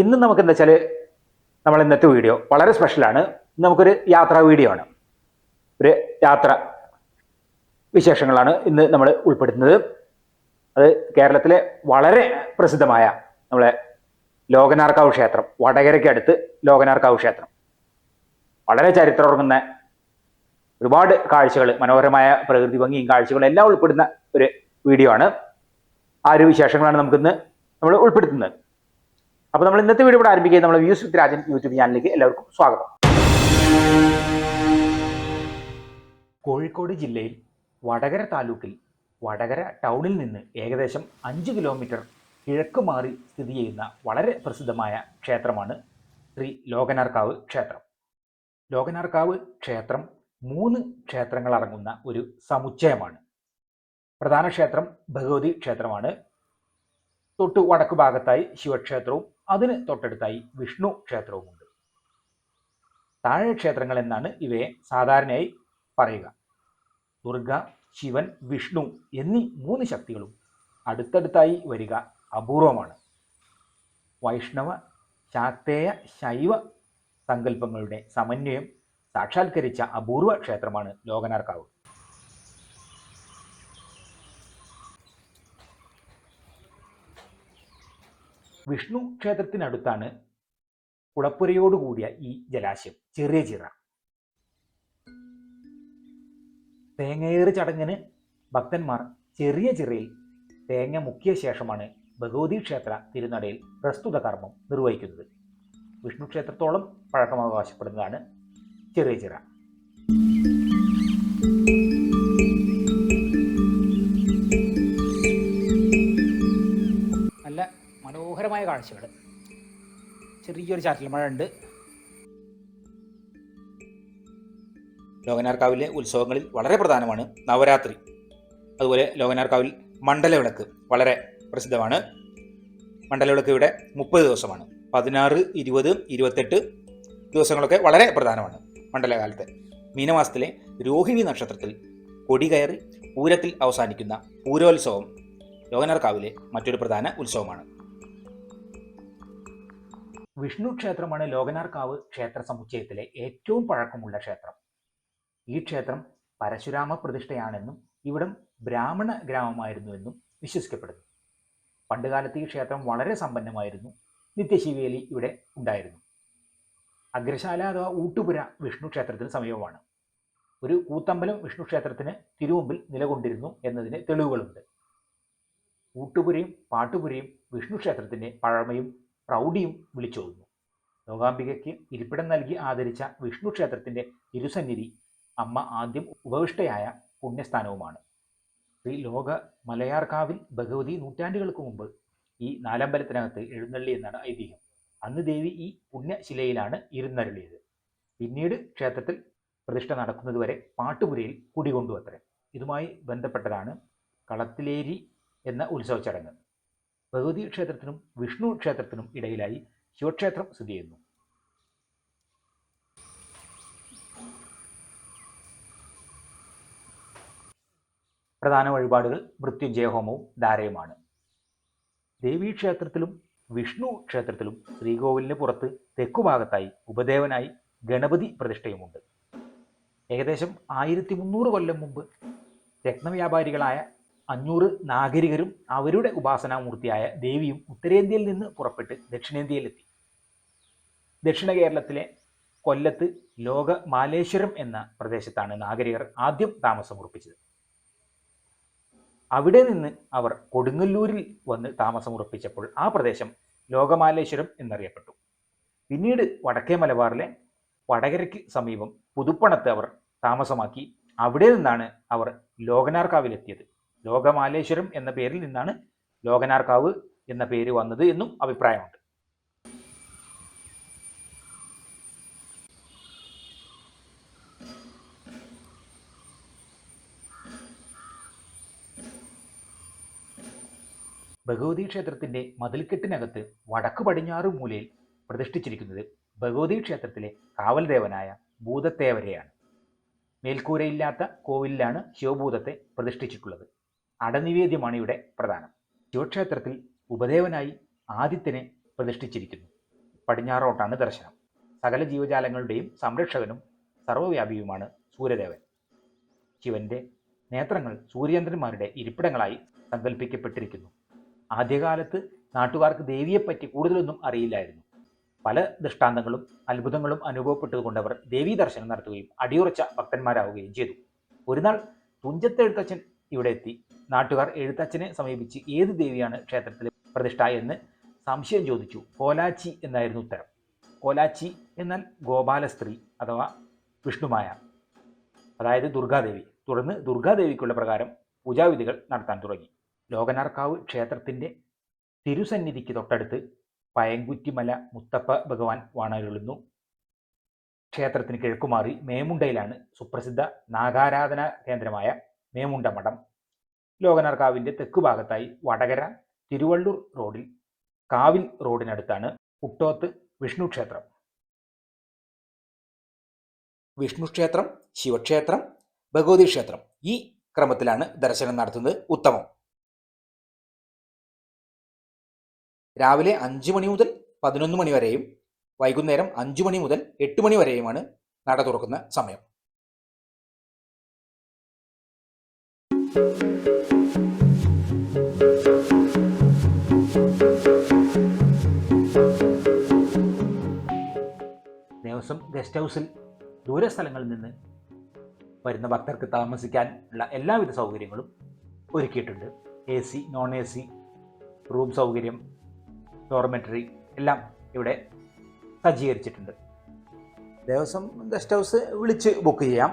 ഇന്ന് നമുക്ക് എന്താ വെച്ചാൽ നമ്മൾ ഇന്നത്തെ വീഡിയോ വളരെ സ്പെഷ്യലാണ് നമുക്കൊരു യാത്രാ വീഡിയോ ആണ്. ഒരു യാത്ര വിശേഷങ്ങളാണ് ഇന്ന് നമ്മൾ ഉൾപ്പെടുത്തുന്നത്. അത് കേരളത്തിലെ വളരെ പ്രസിദ്ധമായ നമ്മളെ ലോകനാർക്കാവ് ക്ഷേത്രം വടകരയ്ക്ക് അടുത്ത് ലോകനാർക്കാവ് ക്ഷേത്രം. വളരെ ചരിത്രമുറങ്ങുന്ന ഒരുപാട് കാഴ്ചകൾ മനോഹരമായ പ്രകൃതി ഭംഗിയും കാഴ്ചകളും എല്ലാം ഉൾപ്പെടുന്ന ഒരു വീഡിയോ ആണ്. ആ ഒരു വിശേഷങ്ങളാണ് നമുക്കിന്ന് നമ്മൾ ഉൾപ്പെടുത്തുന്നത്. അപ്പോൾ നമ്മൾ ഇന്നത്തെ വീഡിയോ ഇവിടെ ആരംഭിക്കുന്നത് നമ്മൾ വ്യൂസ് വിത്ത് രാജൻ യൂട്യൂബ് ചാനലിലേക്ക് എല്ലാവർക്കും സ്വാഗതം. കോഴിക്കോട് ജില്ലയിൽ വടകര താലൂക്കിൽ വടകര ടൗണിൽ നിന്ന് ഏകദേശം അഞ്ച് കിലോമീറ്റർ കിഴക്ക് മാറി സ്ഥിതി ചെയ്യുന്ന വളരെ പ്രസിദ്ധമായ ക്ഷേത്രമാണ് ശ്രീ ലോകനാർക്കാവ് ക്ഷേത്രം. ലോകനാർക്കാവ് ക്ഷേത്രം മൂന്ന് ക്ഷേത്രങ്ങൾ അടങ്ങുന്ന ഒരു സമുച്ചയമാണ്. പ്രധാന ക്ഷേത്രം ഭഗവതി ക്ഷേത്രമാണ്. തൊട്ട് വടക്ക് ഭാഗത്തായി ശിവക്ഷേത്രവും അതിന് തൊട്ടടുത്തായി വിഷ്ണു ക്ഷേത്രവുമുണ്ട്. താഴെ ക്ഷേത്രങ്ങൾ എന്നാണ് ഇവയെ സാധാരണയായി പറയുക. ദുർഗ ശിവൻ വിഷ്ണു എന്നീ മൂന്ന് ശക്തികളും അടുത്തടുത്തായി വരിക അപൂർവമാണ്. വൈഷ്ണവ ശാക്തേയ ശൈവ സങ്കല്പങ്ങളുടെ സമന്വയം സാക്ഷാത്കരിച്ച അപൂർവ ക്ഷേത്രമാണ് ലോകനാർക്കാവ്. വിഷ്ണു ക്ഷേത്രത്തിനടുത്താണ് കുളപ്പുരയോടുകൂടിയ ഈ ജലാശയം ചെറിയ ചിറ. തേങ്ങയേറ് ചടങ്ങിന് ഭക്തന്മാർ ചെറിയ ചിറയിൽ തേങ്ങ മുക്കിയ ശേഷമാണ് ഭഗവതി ക്ഷേത്ര തിരുനടയിൽ പ്രസ്തുത കർമ്മം നിർവഹിക്കുന്നത്. വിഷ്ണു ക്ഷേത്രത്തോളം പഴക്കം അവകാശപ്പെടുന്നതാണ് ചെറിയ ചിറ. മനോഹരമായ കാഴ്ചകൾ. ചെറിയൊരു ചാറ്റൽ മഴ ഉണ്ട് ലോകനാർക്കാവിലെ ഉത്സവങ്ങളിൽ വളരെ പ്രധാനമാണ് നവരാത്രി. അതുപോലെ ലോകനാർക്കാവിൽ മണ്ഡലവിളക്ക് വളരെ പ്രസിദ്ധമാണ്. മണ്ഡലവിളക്ക് ഇവിടെ മുപ്പത് ദിവസമാണ്. പതിനാറ് ഇരുപത് ഇരുപത്തെട്ട് ദിവസങ്ങളൊക്കെ വളരെ പ്രധാനമാണ് മണ്ഡലകാലത്ത്. മീനമാസത്തിലെ രോഹിണി നക്ഷത്രത്തിൽ കൊടി കയറി പൂരത്തിൽ അവസാനിക്കുന്ന പൂരോത്സവം ലോകനാർക്കാവിലെ മറ്റൊരു പ്രധാന ഉത്സവമാണ്. വിഷ്ണു ക്ഷേത്രമാണ് ലോകനാർക്കാവ് ക്ഷേത്ര സമുച്ചയത്തിലെ ഏറ്റവും പഴക്കമുള്ള ക്ഷേത്രം. ഈ ക്ഷേത്രം പരശുരാമ പ്രതിഷ്ഠയാണെന്നും ഇവിടം ബ്രാഹ്മണ ഗ്രാമമായിരുന്നുവെന്നും വിശ്വസിക്കപ്പെടുന്നു. പണ്ടുകാലത്ത് ഈ ക്ഷേത്രം വളരെ സമ്പന്നമായിരുന്നു. നിത്യശിവേലി ഇവിടെ ഉണ്ടായിരുന്നു. അഗ്രശാല അഥവാ ഊട്ടുപുര വിഷ്ണു ക്ഷേത്രത്തിന് സമീപമാണ്. ഒരു കൂത്തമ്പലം വിഷ്ണു ക്ഷേത്രത്തിന് തിരുമുമ്പിൽ നിലകൊണ്ടിരുന്നു എന്നതിന് തെളിവുകളുണ്ട്. ഊട്ടുപുരയും പാട്ടുപുരയും വിഷ്ണു ക്ഷേത്രത്തിന്റെ പഴമയും പ്രൗഢിയും വിളിച്ചോതുന്നു. ലോകാംബികയ്ക്ക് ഇരിപ്പിടം നൽകി ആദരിച്ച വിഷ്ണു ക്ഷേത്രത്തിന്റെ തിരുസന്നിധി അമ്മ ആദ്യം ഉപവിഷ്ടയായ പുണ്യസ്ഥാനവുമാണ്. ശ്രീ ലോക മലയാർക്കാവിൽ ഭഗവതി നൂറ്റാണ്ടുകൾക്ക് മുമ്പ് ഈ നാലമ്പലത്തിനകത്ത് എഴുന്നള്ളി എന്നാണ് ഐതിഹ്യം. അന്ന് ദേവി ഈ പുണ്യശിലയിലാണ് ഇരുന്നരുളിയത്. പിന്നീട് ക്ഷേത്രത്തിൽ പ്രതിഷ്ഠ നടക്കുന്നതുവരെ പാട്ടുപുരയിൽ കുടികൊണ്ടു അത്രേ. ഇതുമായി ബന്ധപ്പെട്ടതാണ് കളത്തിലേരി എന്ന ഉത്സവ ചടങ്ങ്. ഭഗവതി ക്ഷേത്രത്തിനും വിഷ്ണു ക്ഷേത്രത്തിനും ഇടയിലായി ശിവക്ഷേത്രം സ്ഥിതി ചെയ്യുന്നു. പ്രധാന വഴിപാടുകൾ മൃത്യുജയഹോമവും ധാരയുമാണ്. ദേവീക്ഷേത്രത്തിലും വിഷ്ണു ക്ഷേത്രത്തിലും ശ്രീകോവിലിന് പുറത്ത് തെക്കുഭാഗത്തായി ഉപദേവനായി ഗണപതി പ്രതിഷ്ഠയുമുണ്ട്. ഏകദേശം ആയിരത്തി മുന്നൂറ് കൊല്ലം മുമ്പ് രത്നവ്യാപാരികളായ അഞ്ഞൂറ് നാഗരികരും അവരുടെ ഉപാസനാമൂർത്തിയായ ദേവിയും ഉത്തരേന്ത്യയിൽ നിന്ന് പുറപ്പെട്ട് ദക്ഷിണേന്ത്യയിലെത്തി. ദക്ഷിണ കേരളത്തിലെ കൊല്ലത്ത് ലോക മാലേശ്വരം എന്ന പ്രദേശത്താണ് നാഗരികർ ആദ്യം താമസമുറപ്പിച്ചത്. അവിടെ നിന്ന് അവർ കൊടുങ്ങല്ലൂരിൽ വന്ന് താമസമുറപ്പിച്ചപ്പോൾ ആ പ്രദേശം ലോകമാലേശ്വരം എന്നറിയപ്പെട്ടു. പിന്നീട് വടക്കേ മലബാറിലെ വടകരയ്ക്ക് സമീപം പുതുപ്പണത്ത് അവർ താമസമാക്കി. അവിടെ നിന്നാണ് അവർ ലോകനാർക്കാവിലെത്തിയത്. ലോകമാലേശ്വരം എന്ന പേരിൽ നിന്നാണ് ലോകനാർക്കാവ് എന്ന പേര് വന്നത് എന്നും അഭിപ്രായമുണ്ട്. ഭഗവതി ക്ഷേത്രത്തിന്റെ മതിൽക്കെട്ടിനകത്ത് വടക്ക് പടിഞ്ഞാറ് മൂലയിൽ പ്രതിഷ്ഠിച്ചിരിക്കുന്നത് ഭഗവതി ക്ഷേത്രത്തിലെ കാവൽദേവനായ ഭൂതത്തേവരെയാണ് മേൽക്കൂരയില്ലാത്ത കോവിലിലാണ് ശിവഭൂതത്തെ പ്രതിഷ്ഠിച്ചിട്ടുള്ളത്. അടനിവേദ്യമാണ് ഇവിടെ പ്രധാനം. ശിവക്ഷേത്രത്തിൽ ഉപദേവനായി ആദിത്യനെ പ്രതിഷ്ഠിച്ചിരിക്കുന്നു. പടിഞ്ഞാറോട്ടാണ് ദർശനം. സകല ജീവജാലങ്ങളുടെയും സംരക്ഷകനും സർവവ്യാപിയുമാണ് സൂര്യദേവൻ. ശിവന്റെ നേത്രങ്ങൾ സൂര്യചന്ദ്രന്മാരുടെ ഇരിപ്പിടങ്ങളായി സങ്കല്പിക്കപ്പെട്ടിരിക്കുന്നു ആദ്യകാലത്ത് നാട്ടുകാർക്ക് ദേവിയെപ്പറ്റി കൂടുതലൊന്നും അറിയില്ലായിരുന്നു. പല ദൃഷ്ടാന്തങ്ങളും അത്ഭുതങ്ങളും അനുഭവപ്പെട്ടതുകൊണ്ടവർ ദേവീ ദർശനം നടത്തുകയും അടിയുറച്ച ഭക്തന്മാരാവുകയും ചെയ്തു. ഒരു നാൾ തുഞ്ചത്ത് എഴുത്തച്ഛൻ ഇവിടെ എത്തി. നാട്ടുകാർ എഴുത്തച്ഛനെ സമീപിച്ച് ഏത് ദേവിയാണ് ക്ഷേത്രത്തിൽ പ്രതിഷ്ഠ എന്ന് സംശയം ചോദിച്ചു. കോലാച്ചി എന്നായിരുന്നു ഉത്തരം. കോലാച്ചി എന്നാൽ ഗോപാല സ്ത്രീ അഥവാ വിഷ്ണുമായ അതായത് ദുർഗാദേവി. തുടർന്ന് ദുർഗാദേവിക്കുള്ള പ്രകാരം പൂജാവിധികൾ നടത്താൻ തുടങ്ങി. ലോകനാർക്കാവ് ക്ഷേത്രത്തിന്റെ തിരുസന്നിധിക്ക് തൊട്ടടുത്ത് പയങ്കുറ്റിമല മുത്തപ്പ ഭഗവാൻ വാണരുളുന്നു. ക്ഷേത്രത്തിന് കിഴക്കുമാറി മേമുണ്ടയിലാണ് സുപ്രസിദ്ധ നാഗാരാധനാ കേന്ദ്രമായ മേമുണ്ട മഠം. ലോകനാർക്കാവിന്റെ തെക്കുഭാഗത്തായി വടകര തിരുവള്ളൂർ റോഡിൽ കാവിൽ റോഡിനടുത്താണ് കുട്ടോത്ത് വിഷ്ണു ക്ഷേത്രം. വിഷ്ണു ക്ഷേത്രം ശിവക്ഷേത്രം ഭഗവതി ക്ഷേത്രം ഈ ക്രമത്തിലാണ് ദർശനം നടത്തുന്നത് ഉത്തമം. രാവിലെ അഞ്ച് മണി മുതൽ പതിനൊന്ന് മണി വരെയും വൈകുന്നേരം അഞ്ച് മണി മുതൽ എട്ട് മണി വരെയുമാണ് നട തുറക്കുന്ന സമയം. ദേവസ്വം ഗസ്റ്റ് ഹൗസിൽ ദൂര സ്ഥലങ്ങളിൽ നിന്ന് വരുന്ന ഭക്തർക്ക് താമസിക്കാൻ ഉള്ള എല്ലാവിധ സൗകര്യങ്ങളും ഒരുക്കിയിട്ടുണ്ട്. A C non A C room സൗകര്യം ഡോർമെറ്ററി എല്ലാം ഇവിടെ സജ്ജീകരിച്ചിട്ടുണ്ട്. ദേവസ്വം ഗസ്റ്റ് ഹൗസ് വിളിച്ച് ബുക്ക് ചെയ്യാം.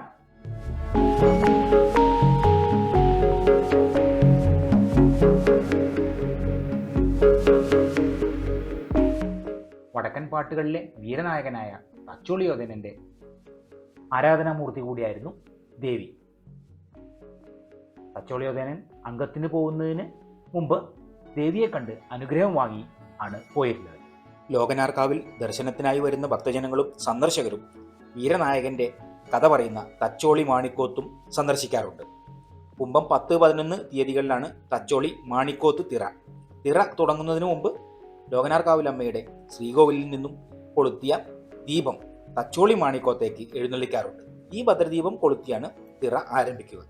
പാട്ടുകളിലെ വീരനായകനായ തച്ചോളിയോധനന്റെ ആരാധനാമൂർത്തി കൂടിയായിരുന്നു ദേവി. തച്ചോളിയോധനൻ അംഗത്തിന് പോകുന്നതിന് മുമ്പ് ദേവിയെ കണ്ട് അനുഗ്രഹം വാങ്ങി ആണ് പോയിരുന്നത്. ലോകനാർക്കാവിൽ ദർശനത്തിനായി വരുന്ന ഭക്തജനങ്ങളും സന്ദർശകരും വീരനായകന്റെ കഥ പറയുന്ന തച്ചോളി മാണിക്കോത്തും സന്ദർശിക്കാറുണ്ട്. കുംഭം പത്ത് പതിനൊന്ന് തീയതികളിലാണ് തച്ചോളി മാണിക്കോത്ത് തിറ. തിറ തുടങ്ങുന്നതിന് മുമ്പ് ലോകനാർക്കാവിലമ്മയുടെ ശ്രീകോവിലിൽ നിന്നും കൊളുത്തിയ ദീപം തച്ചോളി മാണിക്കോത്തേക്ക് എഴുന്നള്ളിക്കാറുണ്ട്. ഈ ഭദ്രദീപം കൊളുത്തിയാണ് തിറ ആരംഭിക്കുക.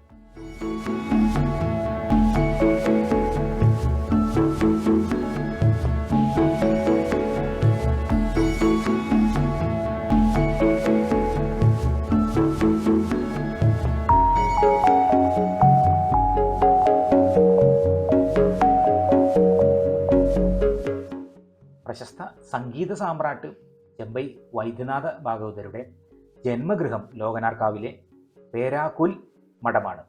പ്രശസ്ത സംഗീത സാമ്രാട്ട് ചെമ്പൈ വൈദ്യനാഥ ഭാഗവതരുടെ ജന്മഗൃഹം ലോകനാർക്കാവിലെ പേരാകുൽ മഠമാണ്.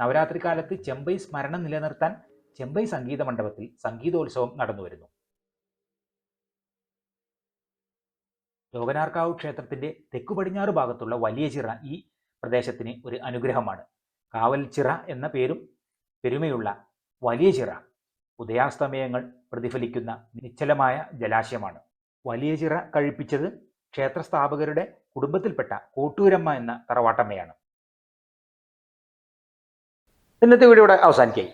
നവരാത്രി കാലത്ത് ചെമ്പൈ സ്മരണ നിലനിർത്താൻ ചെമ്പൈ സംഗീത മണ്ഡപത്തിൽ സംഗീതോത്സവം നടന്നുവരുന്നു. ലോകനാർക്കാവ് ക്ഷേത്രത്തിന്റെ തെക്കു പടിഞ്ഞാറ് ഭാഗത്തുള്ള വലിയ ചിറ ഈ പ്രദേശത്തിന് ഒരു അനുഗ്രഹമാണ്. കാവൽ ചിറ എന്ന പേരും പെരുമയുള്ള വലിയ ചിറ. ഉദയാസ്തമയങ്ങൾ പ്രതിഫലിക്കുന്ന നിശ്ചലമായ ജലാശയമാണ്. വലിയ ചിറ കഴിപ്പിച്ചത് ക്ഷേത്രസ്ഥാപകരുടെ കുടുംബത്തിൽപ്പെട്ട കോട്ടൂരമ്മ എന്ന തറവാട്ടമ്മയാണ്. ഇന്നത്തെ വീഡിയോ ഇവിടെ അവസാനിക്കായി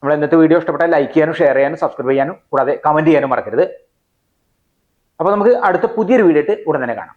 നമ്മൾ ഇന്നത്തെ വീഡിയോ ഇഷ്ടപ്പെട്ടാൽ ലൈക്ക് ചെയ്യാനും ഷെയർ ചെയ്യാനും സബ്സ്ക്രൈബ് ചെയ്യാനും കൂടാതെ കമന്റ് ചെയ്യാനും മറക്കരുത്. അപ്പോൾ നമുക്ക് അടുത്ത പുതിയൊരു വീഡിയോ ആയിട്ട് ഉടൻ തന്നെ കാണാം.